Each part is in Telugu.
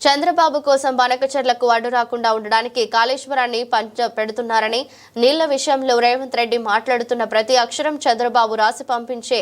చంద్రబాబు కోసం బనకచర్లకు అడ్డు రాకుండా ఉండడానికి కాళేశ్వరాన్ని పంచ పెడుతున్నారని నీళ్ళ విషయంలో రేవంత్ రెడ్డి మాట్లాడుతున్న ప్రతి అక్షరం చంద్రబాబు రాసి పంపించే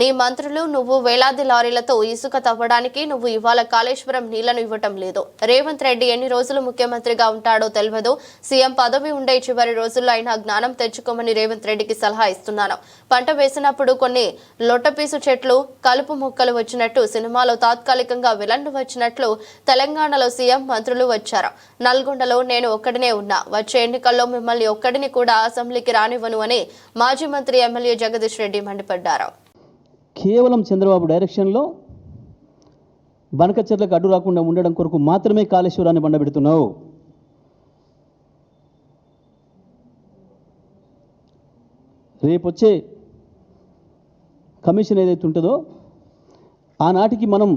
నీ మంత్రులు నువ్వు వేలాది లారీలతో ఇసుక తవ్వడానికి నువ్వు ఇవాళ కాళేశ్వరం నీళ్ళను ఇవ్వటం లేదు. రేవంత్ రెడ్డి ఎన్ని రోజులు ముఖ్యమంత్రిగా ఉంటాడో తెలియదు సీఎం పదవి ఉండే చివరి రోజుల్లో అయినా జ్ఞానం తెచ్చుకోమని రేవంత్ రెడ్డికి సలహా ఇస్తున్నాను. పంట వేసినప్పుడు కొన్ని లొట్టపీసు చెట్లు కలుపు మొక్కలు వచ్చినట్టు సినిమాలో తాత్కాలికంగా విలన్లు వచ్చినట్లు తెలంగాణలో సీఎం మంత్రులు వచ్చారు. నల్గొండలో నేను ఒక్కడినే ఉన్నా. వచ్చే ఎన్నికల్లో మిమ్మల్ని ఒక్కడిని కూడా అసెంబ్లీకి రానివ్వను అని మాజీ మంత్రి ఎమ్మెల్యే జగదీష్ రెడ్డి మండిపడ్డారు. కేవలం చంద్రబాబు డైరెక్షన్లో బనకచర్లకు అడ్డు రాకుండా ఉండడం కొరకు మాత్రమే కాళేశ్వరాన్ని బండబెడుతున్నావు. రేపొచ్చే కమిషన్ ఏదైతే ఉంటుందో ఆనాటికి మనం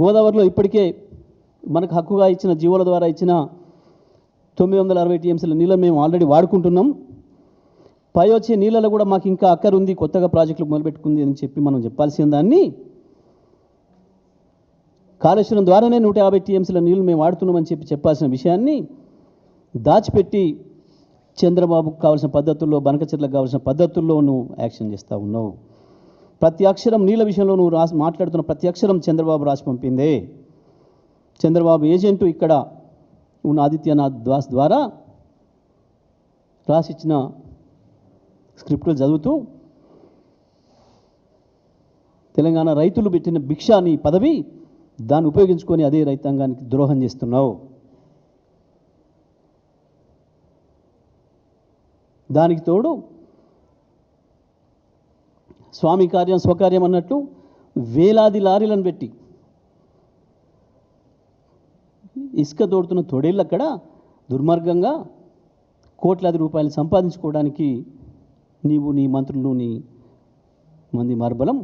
గోదావరిలో ఇప్పటికే మనకు హక్కుగా ఇచ్చిన జీవోల ద్వారా ఇచ్చిన తొమ్మిది వందల అరవై టీఎంసీల నీళ్ళని మేము ఆల్రెడీ వాడుకుంటున్నాం. పై వచ్చే నీళ్ళలో కూడా మాకు ఇంకా అక్కరుంది కొత్తగా ప్రాజెక్టులు మొదలుపెట్టుకుంది అని చెప్పి మనం చెప్పాల్సిన దాన్ని కాళేశ్వరం ద్వారానే నూట యాభై టీఎంసీల నీళ్ళు మేము వాడుతున్నామని చెప్పి చెప్పాల్సిన విషయాన్ని దాచిపెట్టి చంద్రబాబుకు కావాల్సిన పద్ధతుల్లో బనకచెట్లకు కావాల్సిన పద్ధతుల్లో నువ్వు యాక్షన్ చేస్తూ ఉన్నావు. ప్రతి అక్షరం నీళ్ళ విషయంలో నువ్వు రాసి మాట్లాడుతున్న ప్రతి అక్షరం చంద్రబాబు రాసి పంపిందే. చంద్రబాబు ఏజెంటు ఇక్కడ ఉన్న ఆదిత్యనాథ్ దాస్ ద్వారా రాసిచ్చిన స్క్రిప్టులు చదువుతూ తెలంగాణ రైతులు పెట్టిన భిక్ష నీ పదవి దాన్ని ఉపయోగించుకొని అదే రైతాంగానికి ద్రోహం చేస్తున్నావు. దానికి తోడు స్వామి కార్యం స్వకార్యం అన్నట్టు వేలాది లారీలను పెట్టి ఇసుక తోడుతున్న తొడేళ్ళు అక్కడ దుర్మార్గంగా కోట్లాది రూపాయలు సంపాదించుకోవడానికి నీవు నీ మంత్రులు నీ మంది మార్బలం